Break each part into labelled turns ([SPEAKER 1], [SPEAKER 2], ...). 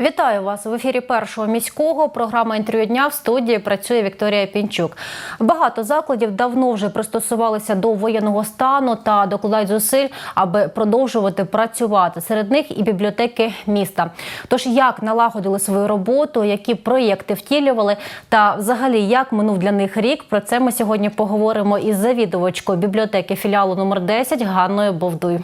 [SPEAKER 1] Вітаю вас в ефірі першого міського. Програма інтерв'ю дня в студії працює Вікторія Пінчук. Багато закладів давно вже пристосувалися до воєнного стану та докладають зусиль, аби продовжувати працювати. Серед них і бібліотеки міста. Тож як налагодили свою роботу, які проєкти втілювали, та взагалі як минув для них рік. Про це ми сьогодні поговоримо із завідувачкою бібліотеки філіалу номер 10 Ганною Бовдуй.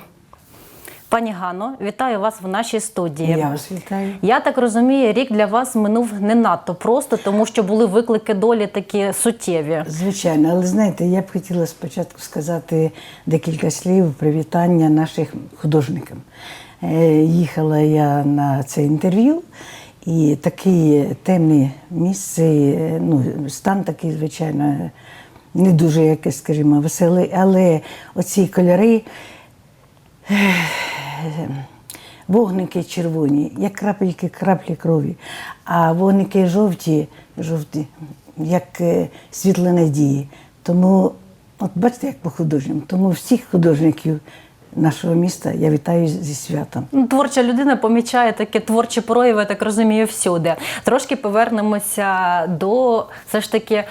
[SPEAKER 1] Пані Ганно, вітаю вас в нашій студії.
[SPEAKER 2] Я вас вітаю.
[SPEAKER 1] Я так розумію, рік для вас минув не надто просто, тому що були виклики долі такі суттєві.
[SPEAKER 2] Звичайно, але знаєте, я б хотіла спочатку сказати декілька слів привітання наших художникам. Е, Їхала я на це інтерв'ю, і таке темне місце, е, ну, стан такий, звичайно, не дуже, якийсь, скажімо, веселий, але оці кольори. Вогники червоні, як крапельки краплі крові, а вогники жовті, жовті, як е, світло надії. Тому, от бачите, як по художнім. Тому всіх художників нашого міста я вітаю зі святом.
[SPEAKER 1] Ну, Творча людина помічає такі творчі прояви, я так розумію, всюди. Трошки повернемося до все ж таки е,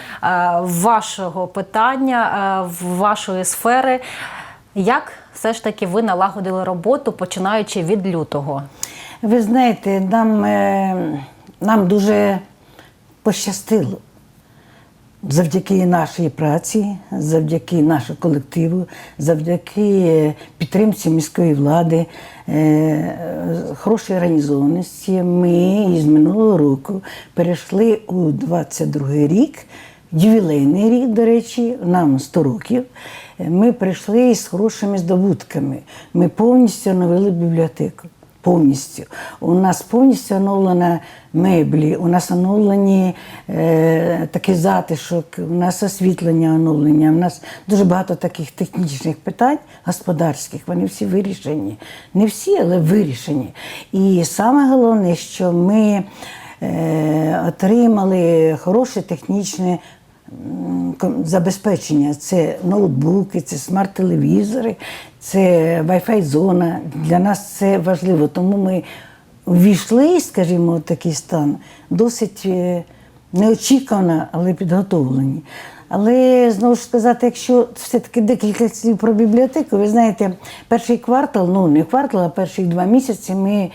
[SPEAKER 1] вашого питання, е, вашої сфери. Як все ж таки ви налагодили роботу, починаючи від лютого?
[SPEAKER 2] Ви знаєте, нам, е, нам дуже пощастило. Завдяки нашій праці, завдяки нашому колективу, завдяки підтримці міської влади, е, хорошій організованості, ми із минулого року перейшли у 22 рік, ювілейний рік, до речі, нам 100 років. Ми прийшли з хорошими здобутками. Ми повністю оновили бібліотеку. Повністю. У нас повністю оновлені меблі, у нас оновлені е, такий затишок, у нас освітлення оновлення, у нас дуже багато таких технічних питань господарських, вони всі вирішені. Не всі, але вирішені. І саме головне, що ми е, отримали хороше технічне забезпечення. Це ноутбуки, це смарт-телевізори, це Wi-Fi зона. Для нас це важливо. Тому ми ввійшли, скажімо, в такий стан досить е, неочікувано, але підготовлені. Але знову ж сказати, якщо все-таки декілька слів про бібліотеку, ви знаєте, перший квартал, ну не квартал, а перші два місяці ми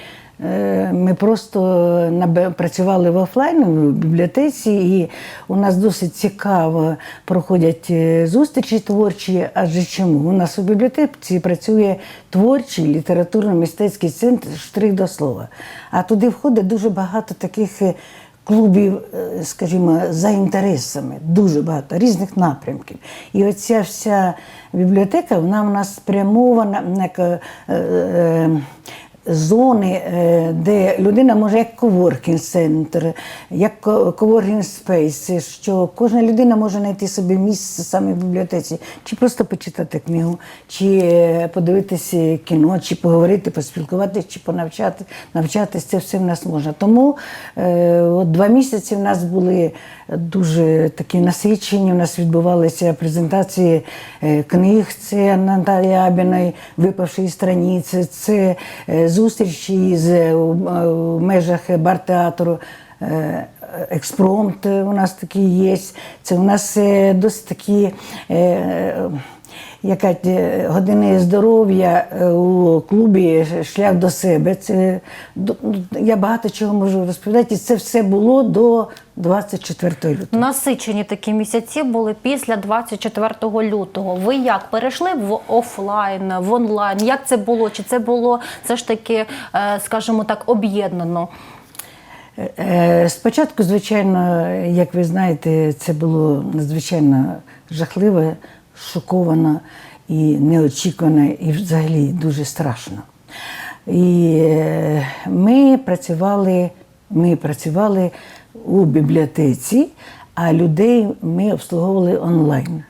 [SPEAKER 2] Ми просто працювали в офлайн в бібліотеці, і у нас досить цікаво проходять е, зустрічі творчі. Адже чому? У нас у бібліотеці працює творчий літературно-мистецький центр штрих до слова. А туди входить дуже багато таких. е, Клубів, е, скажімо, за інтересами, дуже багато різних напрямків. І оця вся бібліотека, вона в нас спрямована як е, е, зони, е, де людина може як коворкінг центр, як коворкінг спейс, що кожна людина може знайти собі місце саме в бібліотеці, чи просто почитати книгу, чи е, подивитися кіно, чи поговорити, поспілкуватися, чи понавчати, навчатись, це все в нас можна. Тому е, от два місяці в нас були дуже такі насичені. У нас відбувалися презентації книг. Це Наталії Абіної випавші страниці, це зустрічі з е, у е, у межах бар-театру. Е, Експромт у нас такий є. Це у нас е, досить такі. Е, яка е, години здоров'я е, у клубі шлях до себе. Це я багато чого можу розповідати. І це все було до 24 лютого.
[SPEAKER 1] Насичені такі місяці були після 24 лютого. Ви як перейшли в офлайн, в онлайн? Як це було? Чи це було все ж таки, е, скажімо так, об'єднано?
[SPEAKER 2] Е, Спочатку, звичайно, як ви знаєте, це було надзвичайно жахливо, шоковано і неочікувано, і взагалі дуже страшно. І е, ми працювали, ми працювали у бібліотеці, а людей ми обслуговували онлайн.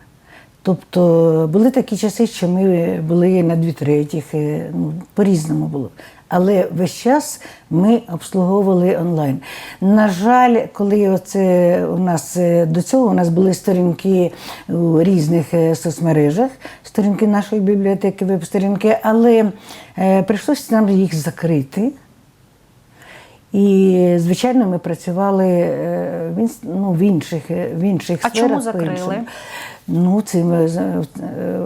[SPEAKER 2] Тобто були такі часи, що ми були на дві третіх, е, ну, по-різному було. Але весь час ми обслуговували онлайн. На жаль, коли оце у нас е, до цього у нас були сторінки у різних е, соцмережах, сторінки нашої бібліотеки, веб-сторінки, але е, прийшлося нам їх закрити. І, звичайно, ми працювали в, ну, в інших, в інших
[SPEAKER 1] А
[SPEAKER 2] сферах.
[SPEAKER 1] чому закрили?
[SPEAKER 2] Ну, це з- е,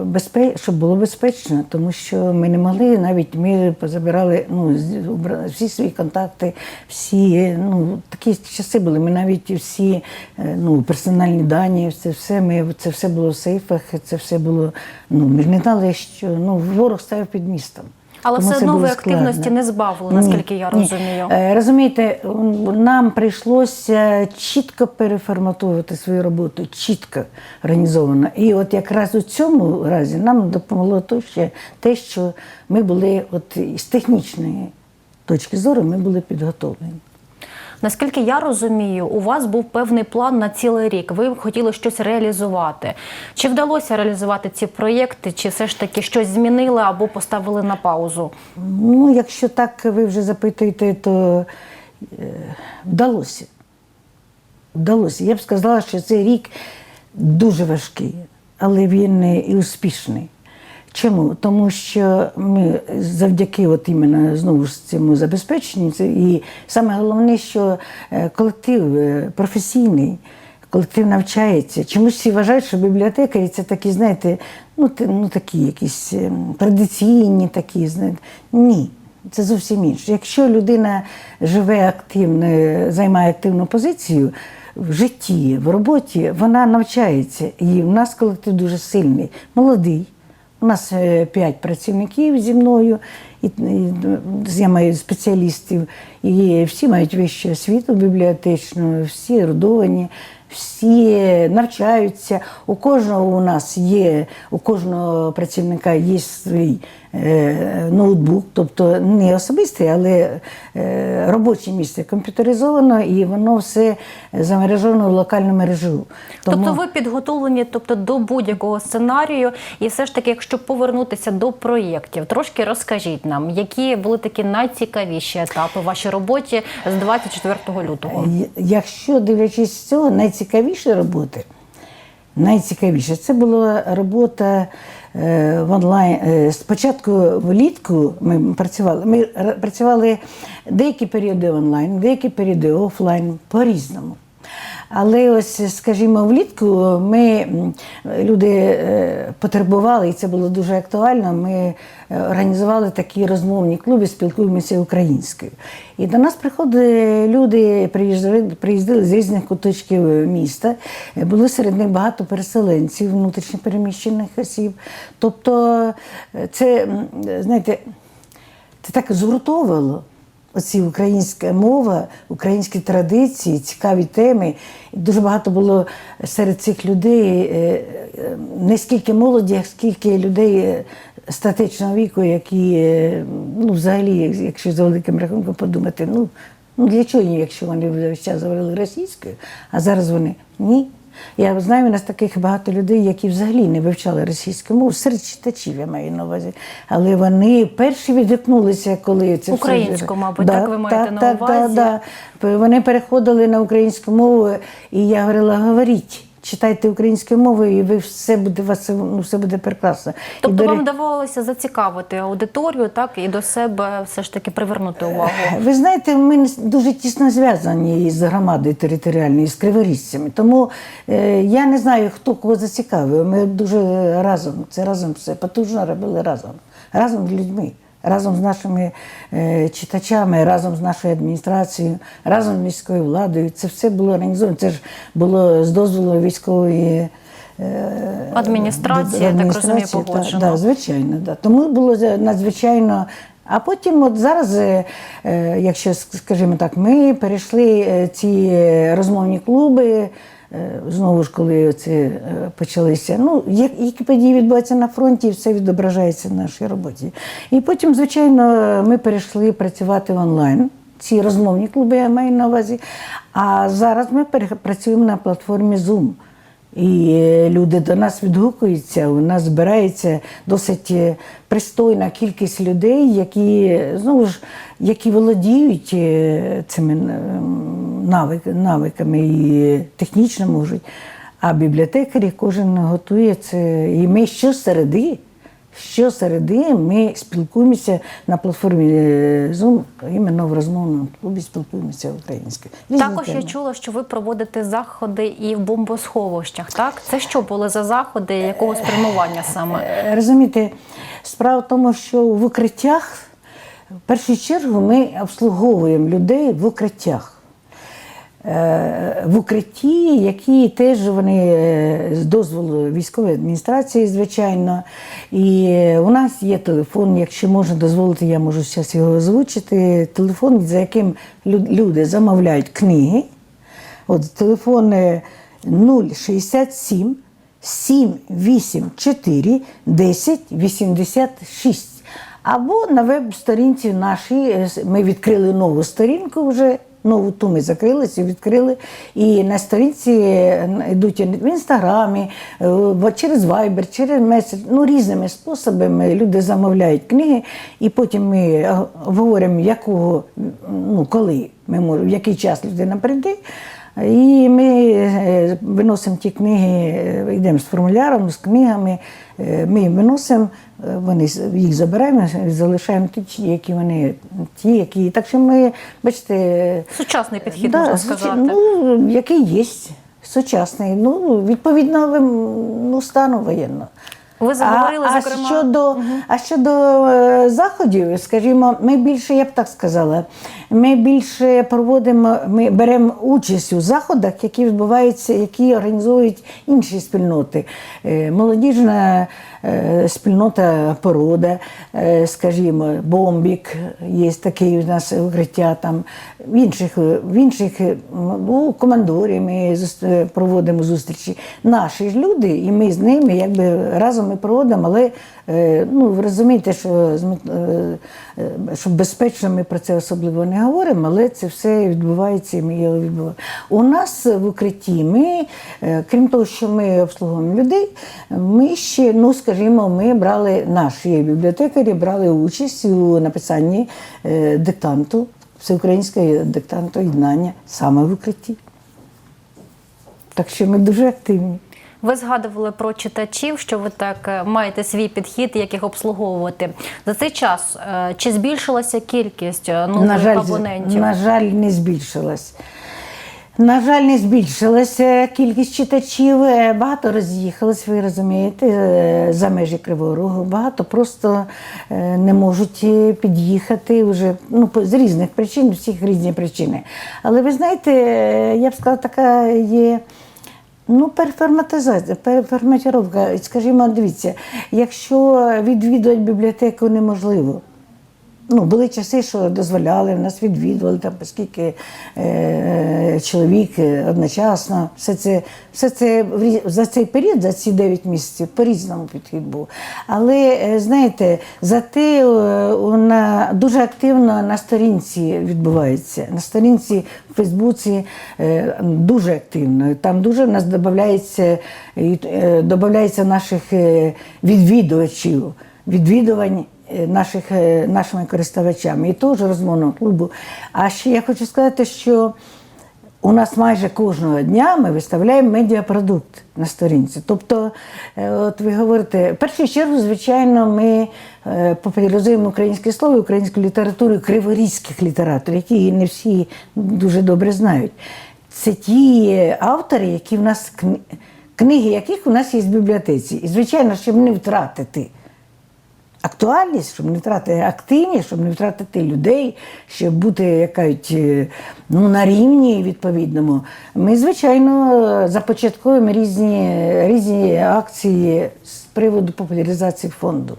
[SPEAKER 2] безпе... щоб було безпечно, тому що ми не могли навіть ми позабирали ну, всі свої контакти, всі ну, такі часи були. Ми навіть всі е, ну, персональні дані, це все, ми, це все було в сейфах, це все було. Ну, ми не знали, що ну, ворог став під містом.
[SPEAKER 1] Але
[SPEAKER 2] Тому
[SPEAKER 1] все одно ви активності
[SPEAKER 2] складно.
[SPEAKER 1] не збавили, наскільки я розумію.
[SPEAKER 2] Ні. Розумієте, нам прийшлося чітко переформатувати свою роботу, чітко організовано. І от якраз у цьому разі нам допомогло те, що ми були, от з технічної точки зору, ми були підготовлені.
[SPEAKER 1] Наскільки я розумію, у вас був певний план на цілий рік. Ви хотіли щось реалізувати. Чи вдалося реалізувати ці проєкти, чи все ж таки щось змінили або поставили на паузу?
[SPEAKER 2] Ну, якщо так ви вже запитуєте, то е, вдалося. Вдалося. Я б сказала, що цей рік дуже важкий, але він і успішний. Чому? Тому що ми завдяки от іменно знову ж цьому забезпеченню, і саме головне, що е, колектив е, професійний, колектив навчається. Чомусь всі вважають, що бібліотекарі це такі, знаєте, ну, ну такі якісь ем, традиційні, такі, знаєте. Ні. Це зовсім інше. Якщо людина живе активно, займає активну позицію в житті, в роботі, вона навчається. І в нас колектив дуже сильний, молодий. У нас е, п'ять працівників зі мною, і, я маю спеціалістів, і всі мають вищу освіту бібліотечну, всі родовані, всі навчаються. У кожного у нас є, у кожного працівника є свій ноутбук, тобто не особистий, але е, робоче місце комп'ютеризовано і воно все замережовано в локальну мережу.
[SPEAKER 1] Тобто ви підготовлені тобто, до будь-якого сценарію, і все ж таки, якщо повернутися до проєктів, трошки розкажіть нам, які були такі найцікавіші етапи в вашій роботі з 24 лютого.
[SPEAKER 2] Е, Якщо дивлячись з цього, найцікавіші роботи, найцікавіше це була робота е, в онлайн. Е, Спочатку влітку ми працювали. Ми працювали деякі періоди онлайн, деякі періоди офлайн по-різному. Але ось, скажімо, влітку ми люди е, потребували, і це було дуже актуально. Ми е, організували такі розмовні клуби, спілкуємося українською. І до нас приходили люди, приїздили, приїздили з різних куточків міста. Було серед них багато переселенців, внутрішньопереміщених осіб. Тобто, е, це, знаєте, це так згуртовувало. Оці українська мова, українські традиції, цікаві теми. Дуже багато було серед цих людей е, е, не скільки молоді, а скільки людей е, статичного віку, які, ну, взагалі, якщо за великим рахунком подумати, ну, ну для чого, якщо вони весь час говорили російською, а зараз вони ні. Я знаю, у нас таких багато людей, які взагалі не вивчали російську мову, серед читачів я маю на увазі. Але вони перші відгукнулися, коли це все
[SPEAKER 1] Українську, да, так ви маєте на
[SPEAKER 2] так,
[SPEAKER 1] увазі?
[SPEAKER 2] Да, да. Вони переходили на українську мову, і я говорила: говоріть, читайте українською мовою, і ви все буде вас ну, все буде прекрасно.
[SPEAKER 1] Тобто
[SPEAKER 2] і,
[SPEAKER 1] вам вдавалося зацікавити аудиторію, так і до себе все ж таки привернути увагу.
[SPEAKER 2] Ви знаєте, ми дуже тісно зв'язані із громадою територіальною, з криворізцями. Тому е, я не знаю, хто кого зацікавив. Ми дуже разом, це разом все потужно робили разом, разом з людьми, разом з нашими е, читачами, разом з нашою адміністрацією, разом з міською владою. Це все було організовано. Це ж було з дозволу військової. е,
[SPEAKER 1] Адміністрації, я так розумію, погоджено.
[SPEAKER 2] да, звичайно, да. Тому було надзвичайно. А потім, от зараз, е, якщо скажімо так, ми перейшли ці розмовні клуби. Е, Знову ж, коли це почалися, ну як- які події відбуваються на фронті, все відображається в нашій роботі. І потім, звичайно, ми перейшли працювати онлайн. Ці розмовні клуби я маю на увазі. А зараз ми працюємо на платформі Zoom. І е, люди до нас відгукуються. У нас збирається досить е, пристойна кількість людей, які знову ж які володіють цими навик, навиками і технічно можуть. А бібліотекарі кожен готує це. І ми щосереди, щосереди ми спілкуємося на платформі е, Zoom, іменно в розмовному клубі спілкуємося українською.
[SPEAKER 1] Також я чула, що ви проводите заходи і в бомбосховищах. Так, це що були за заходи, якого спрямування саме?
[SPEAKER 2] Е, Розумієте, справа в тому, що в укриттях, в першу чергу, ми обслуговуємо людей в укриттях. Е, В укритті, які теж вони е, з дозволу військової адміністрації, звичайно. І у нас є телефон, якщо можна дозволити, я можу зараз його озвучити. Телефон, за яким люди замовляють книги. От телефон е, 067 784 10 86. Або на веб-сторінці нашій е, ми відкрили нову сторінку вже. Нову ту ми закрилися, відкрили. І на сторінці е, йдуть в інстаграмі, е, через Viber, через меседж, ну різними способами люди замовляють книги, і потім ми е, говоримо, якого, ну коли ми можемо, в який час людина прийде. І ми е, виносимо ті книги, е, йдемо з формуляром, з книгами, е, ми виносимо, вони їх забираємо, залишаємо ті, які вони ті, які. Так що ми, бачите,
[SPEAKER 1] Сучасний підхід
[SPEAKER 2] да,
[SPEAKER 1] можна сказати.
[SPEAKER 2] Ну, який є, сучасний, ну, відповідно ну, стану воєнного.
[SPEAKER 1] Ви заговорили,
[SPEAKER 2] а,
[SPEAKER 1] зокрема-
[SPEAKER 2] А щодо, а щодо заходів, скажімо, ми більше, я б так сказала, ми більше проводимо, ми беремо участь у заходах, які відбуваються, які організовують інші спільноти. Е, Молодіжна е, спільнота порода, е, скажімо, бомбік, є такий у нас укриття там, в інших, в інших ну, командорі ми проводимо зустрічі. Наші ж люди, і ми з ними якби разом ми проводимо, але ну, ви розумієте, що, е, е, що безпечно ми про це особливо не говоримо, але це все відбувається і його. У нас в укритті ми, е, крім того, що ми обслуговуємо людей, ми ще, ну скажімо, ми брали наші бібліотекарі, брали участь у написанні е, диктанту, всеукраїнського диктанту єднання саме в укритті. Так що ми дуже активні.
[SPEAKER 1] Ви згадували про читачів, що ви так е, маєте свій підхід, як їх обслуговувати. За цей час е, чи збільшилася кількість е, нових
[SPEAKER 2] на жаль,
[SPEAKER 1] абонентів?
[SPEAKER 2] на жаль, не збільшилась. На жаль, не збільшилася кількість читачів. Багато роз'їхалось, ви розумієте, за межі Кривого Рогу. Багато просто не можуть під'їхати вже ну, з різних причин, всіх різні причини. Але ви знаєте, я б сказала, така є. Ну, переформатизація, переформатировка. Скажімо, дивіться, якщо відвідувати бібліотеку неможливо, Ну, були часи, що дозволяли, нас відвідували там, оскільки е, чоловік одночасно. Все це, все це за цей період, за ці 9 місяців, по-різному підхід був. Але е, знаєте, зате е, вона дуже активно на сторінці відбувається. На сторінці в Фейсбуці е, дуже активно. Там дуже в нас додається, додається наших відвідувачів, відвідувань наших, нашими користувачами і теж розмовного клубу. А ще я хочу сказати, що у нас майже кожного дня ми виставляємо медіапродукт на сторінці. Тобто, е, от ви говорите, в першу чергу, звичайно, ми е, популяризуємо українське слово, українську літературу криворізьких літераторів, які не всі дуже добре знають. Це ті автори, які в нас кни- книги, яких у нас є в бібліотеці. І, звичайно, щоб не втратити актуальність, щоб не втратити активність, щоб не втратити людей, щоб бути як кажуть, е, ну, на рівні відповідному. Ми, звичайно, започатковуємо різні, різні акції з приводу популяризації фонду.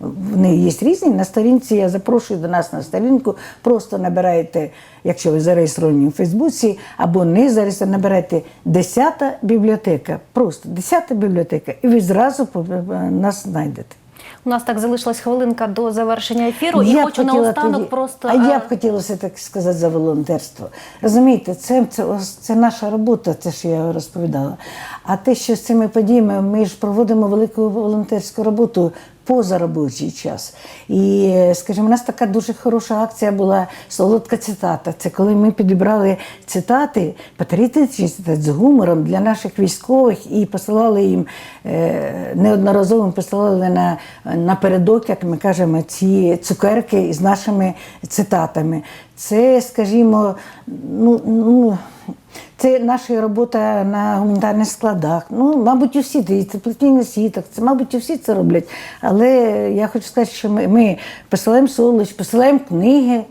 [SPEAKER 2] Вони є різні. На сторінці я запрошую до нас на сторінку. Просто набираєте, якщо ви зареєстровані у Фейсбуці, або не зареєстровані, набираєте 10 бібліотека. Просто 10 бібліотека, і ви зразу нас знайдете.
[SPEAKER 1] У нас так залишилась хвилинка до завершення ефіру, і
[SPEAKER 2] Я і
[SPEAKER 1] хочу наостанок
[SPEAKER 2] тоді-
[SPEAKER 1] просто.
[SPEAKER 2] А я
[SPEAKER 1] е,
[SPEAKER 2] б хотіла все так сказати за волонтерство. Розумієте, це, це, це наша робота, це що я розповідала. А те, що з цими подіями ми ж проводимо велику волонтерську роботу поза робочий час. І, скажімо, у нас така дуже хороша акція була солодка цитата. Це коли ми підібрали цитати, патріотичні цитати з гумором для наших військових і посилали їм е, неодноразово посилали на, напередок, як ми кажемо, ці цукерки з нашими цитатами. Це, скажімо, ну, ну це наша робота на гуманітарних складах. Ну, мабуть, усі це сіток, це, мабуть, усі це роблять. Але я хочу сказати, що ми, ми посилаємо солоч, посилаємо книги.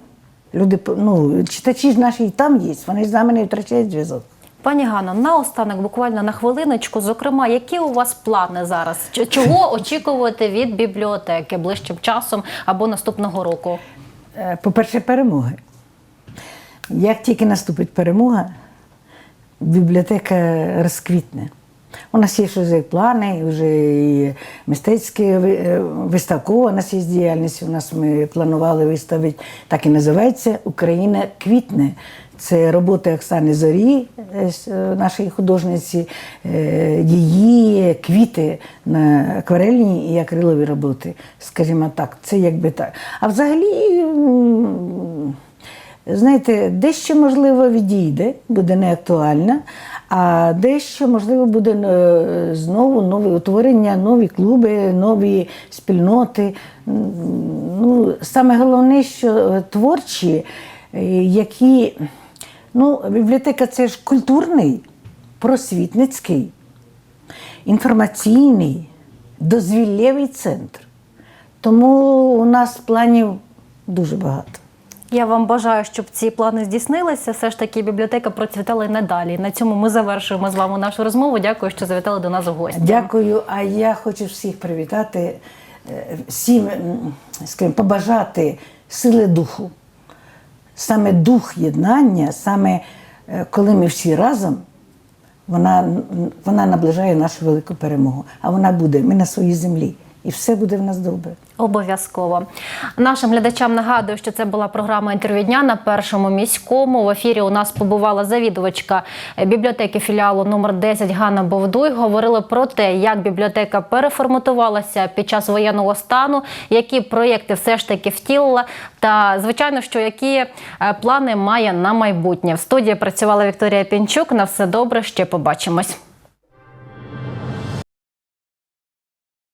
[SPEAKER 2] Люди, ну, читачі ж наші і там є, вони з нами не втрачають зв'язок.
[SPEAKER 1] Пані Ганно, наостанок, буквально на хвилиночку, зокрема, які у вас плани зараз? Чого очікувати від бібліотеки ближчим часом або наступного року?
[SPEAKER 2] Е, По-перше, перемоги. Як тільки наступить перемога, бібліотека розквітне. У нас є вже плани, вже і мистецькі е, виставкова у нас є діяльність. У нас ми планували виставити, так і називається Україна квітне. Це роботи Оксани Зорі, е, е, нашої художниці, її квіти на акварельні і акрилові роботи. Скажімо так, це якби так. А взагалі. Знаєте, дещо, можливо, відійде, буде неактуальна, а дещо, можливо, буде е, знову нові утворення, нові клуби, нові спільноти. Ну, саме головне, що е, творчі, е, які. Ну, бібліотека це ж культурний, просвітницький, інформаційний, дозвіллєвий центр. Тому у нас планів дуже багато.
[SPEAKER 1] Я вам бажаю, щоб ці плани здійснилися. Все ж таки, бібліотека процвітала й надалі. На цьому ми завершуємо з вами нашу розмову. Дякую, що завітали до нас у гості.
[SPEAKER 2] Дякую. А я хочу всіх привітати, е, всім скажімо, побажати сили духу. Саме дух єднання, саме е, коли ми всі разом, вона, вона наближає нашу велику перемогу. А вона буде, ми на своїй землі. І все буде в нас добре.
[SPEAKER 1] Обов'язково нашим глядачам нагадую, що це була програма інтерв'ю дня на першому міському. В ефірі у нас побувала завідувачка бібліотеки філіалу номер 10 Ганна Бовдуй. Говорили про те, як бібліотека переформатувалася під час воєнного стану, які проєкти все ж таки втілила, та звичайно, що які е, плани має на майбутнє. В студії працювала Вікторія Пінчук. На все добре, ще побачимось.